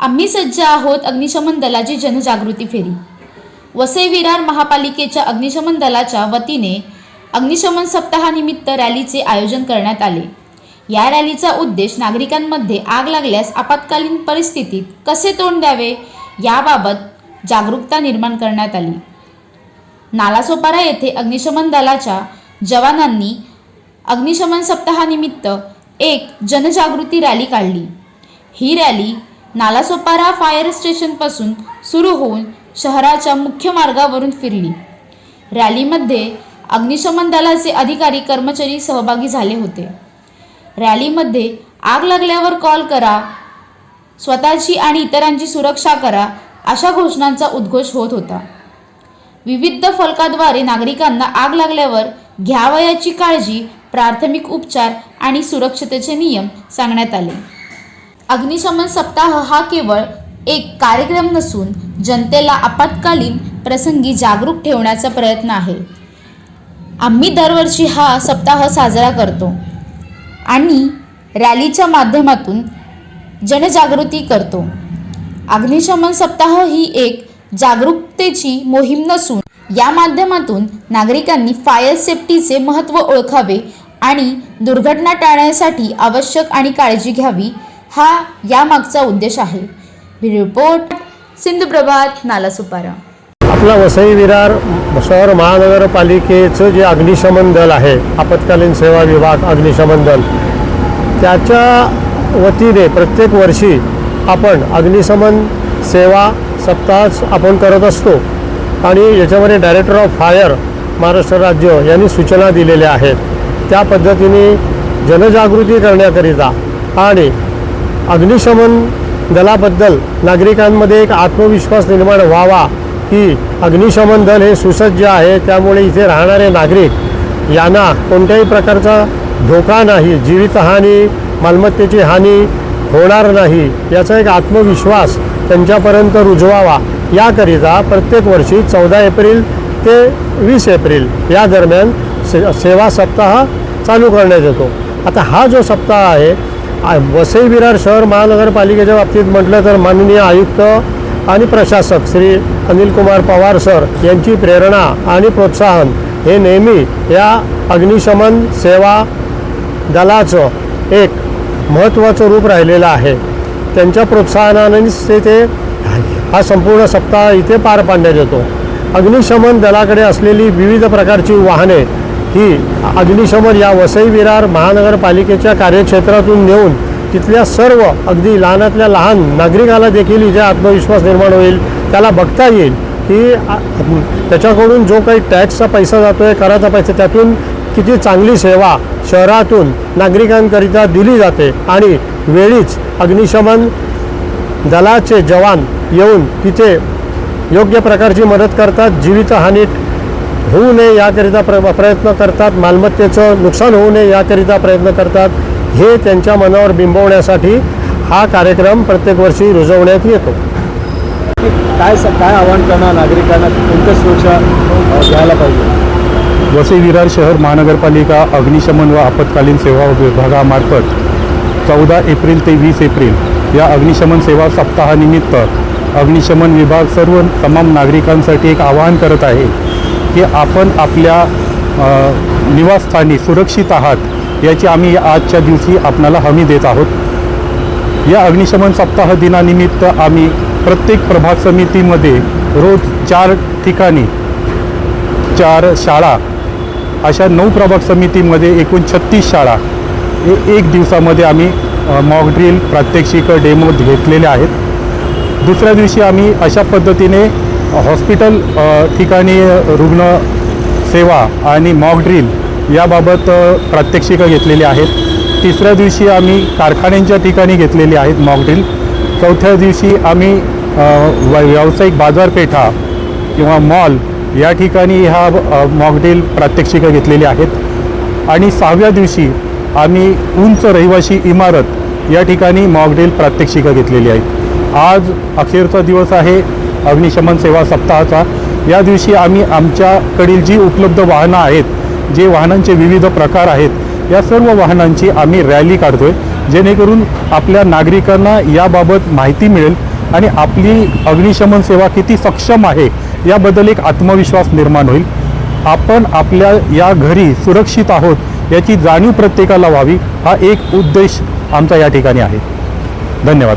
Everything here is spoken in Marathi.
आम्ही सज्ज आहोत अग्निशमन दलाची जनजागृती फेरी. वसई विरार महापालिकेच्या अग्निशमन दलाच्या वतीने अग्निशमन सप्ताहानिमित्त रॅलीचे आयोजन करण्यात आले. या रॅलीचा उद्देश नागरिकांमध्ये आग लागल्यास आपत्कालीन परिस्थितीत कसे तोंड द्यावे याबाबत जागरूकता निर्माण करण्यात आली. नालासोपारा येथे अग्निशमन दलाच्या जवानांनी अग्निशमन सप्ताहानिमित्त एक जनजागृती रॅली काढली. ही रॅली नालासोपारा फायर स्टेशनपासून सुरू होऊन शहराच्या मुख्य मार्गावरून फिरली. रॅलीमध्ये अग्निशमन दलाचे अधिकारी कर्मचारी सहभागी झाले होते. रॅलीमध्ये आग लागल्यावर कॉल करा स्वतःची आणि इतरांची सुरक्षा करा अशा घोषणांचा उद्घोष होत होता. विविध फलकाद्वारे नागरिकांना आग लागल्यावर घ्यावयाची काळजी प्राथमिक उपचार आणि सुरक्षतेचे नियम सांगण्यात आले. अग्निशमन सप्ताह हा केवळ एक कार्यक्रम नसून जनतेला आपत्कालीन प्रसंगी जागरूक ठेवण्याचा प्रयत्न आहे. आम्ही दरवर्षी हा सप्ताह साजरा करतो आणि रॅलीच्या माध्यमातून जनजागृती करतो. अग्निशमन सप्ताह ही एक जागरूकतेची मोहीम नसून या माध्यमातून नागरिकांनी फायर सेफ्टीचे महत्त्व ओळखावे आणि दुर्घटना टाळण्यासाठी आवश्यक आणि काळजी घ्यावी हा यामागचा उद्देश आहे. रिपोर्ट सिंधू प्रभात नालासुपारा आपला वसई विरार शहर महानगरपालिकेचं जे अग्निशमन दल आहे आपत्कालीन सेवा विभाग अग्निशमन दल त्याच्या वतीने प्रत्येक वर्षी आपण अग्निशमन सेवा सप्ताह आपण करत असतो. आणि याच्यामध्ये डायरेक्टर ऑफ फायर महाराष्ट्र राज्य यांनी सूचना दिलेल्या आहेत. त्या पद्धतीने जनजागृती करण्याकरिता आणि अग्निशमन दलाबद्दल नागरिकांमध्ये एक आत्मविश्वास निर्माण व्हावा की अग्निशमन दल हे सुसज्ज आहे. त्यामुळे इथे राहणारे नागरिक यांना कोणत्याही प्रकारचा धोका नाही जीवितहानी मालमत्तेची हानी होणार नाही. याचा एक आत्मविश्वास त्यांच्यापर्यंत रुजवावा. याकरिता प्रत्येक वर्षी चौदा एप्रिल ते वीस एप्रिल या दरम्यान से सेवा सप्ताह चालू करण्यात येतो. आता हा जो सप्ताह आहे वसई विरार शहर महानगरपालिकेच्या बाबतीत म्हटलं तर माननीय आयुक्त आणि प्रशासक श्री अनिलकुमार पवार सर यांची प्रेरणा आणि प्रोत्साहन हे नेहमी या अग्निशमन सेवा दलाचं एक महत्त्वाचं रूप राहिलेलं आहे. त्यांच्या प्रोत्साहनानेच ते ते हा संपूर्ण सप्ताह इथे पार पाडण्यात येतो. अग्निशमन दलाकडे असलेली विविध प्रकारची वाहने ही अग्निशमन या वसई विरार महानगरपालिकेच्या कार्यक्षेत्रातून नेऊन तिथल्या सर्व अगदी लहानातल्या लहान नागरिकाला देखील इथे आत्मविश्वास निर्माण होईल. त्याला बघता येईल की त्याच्याकडून जो काही टॅक्सचा पैसा जातो आहे कराचा पैसा त्यातून किती चांगली सेवा शहरातून नागरिकांकरिता दिली जाते आणि वेळीच अग्निशमन दलाचे जवान येऊन तिथे योग्य प्रकारची मदत करतात. जीवितहानी होऊ नये याकरिता प्र प्रयत्न करतात. मालमत्तेचं नुकसान होऊ नये याकरिता प्रयत्न करतात. हे त्यांच्या मनावर बिंबवण्यासाठी हा कार्यक्रम प्रत्येक वर्षी रुजवण्यात येतो. काय स- काय आव्हान करणार नागरिकांना? कोणत्या सुरक्षा घ्यायला पाहिजे? वसई विरार शहर महानगरपालिका अग्निशमन व आपत्कालीन सेवा विभागामार्फत चौदा एप्रिल ते वीस एप्रिल या अग्निशमन सेवा सप्ताहानिमित्त अग्निशमन विभाग सर्व तमाम नागरिकांसाठी एक आवाहन करत आहे. की आपण आपल्या निवासस्थानी सुरक्षित आहात याची आम्ही आजच्या दिवशी आपणाला हमी देत आहोत. या अग्निशमन सप्ताह दिनानिमित्त आम्ही प्रत्येक प्रभाग समितीमध्ये रोज चार ठिकाणी चार शाळा अशा नऊ प्रभाग समितीमध्ये एकूण छत्तीस शाळा हे एक दिवसामध्ये आम्ही मॉकड्रिल प्रात्यक्षिक डेमो घेतलेले आहेत. दुसऱ्या दिवशी आम्ही अशा पद्धतीने हॉस्पिटल ठिकाणी रुग्ण सेवा आणि मॉक ड्रिल याबाबत प्रात्यक्षिकं घेतलेली आहेत. तिसऱ्या दिवशी आम्ही कारखान्यांच्या ठिकाणी घेतलेली आहेत मॉक ड्रिल चौथ्या दिवशी आम्ही व- व्यावसायिक बाजारपेठा किंवा मॉल या ठिकाणी ह्या मॉकड्रिल प्रात्यक्षिकं घेतलेली आहेत. आणि सहाव्या दिवशी आम्ही उंच रहिवाशी इमारत या ठिकाणी मॉकड्रिल प्रात्यक्षिकं घेतलेली आहेत. आज अखेरचा दिवस आहे अग्निशमन सेवा सप्ताहाचा. या दिवशी आम्ही आमच्याकडील जी उपलब्ध वाहनं आहेत जे वाहनांचे विविध प्रकार आहेत या सर्व वाहनांची आम्ही रॅली काढतो आहे जेणेकरून आपल्या नागरिकांना याबाबत माहिती मिळेल आणि आपली अग्निशमन सेवा किती सक्षम आहे याबद्दल एक आत्मविश्वास निर्माण होईल. आपण आपल्या या घरी सुरक्षित आहोत याची जाणीव प्रत्येकाला व्हावी हा एक उद्देश आमचा या ठिकाणी आहे. धन्यवाद.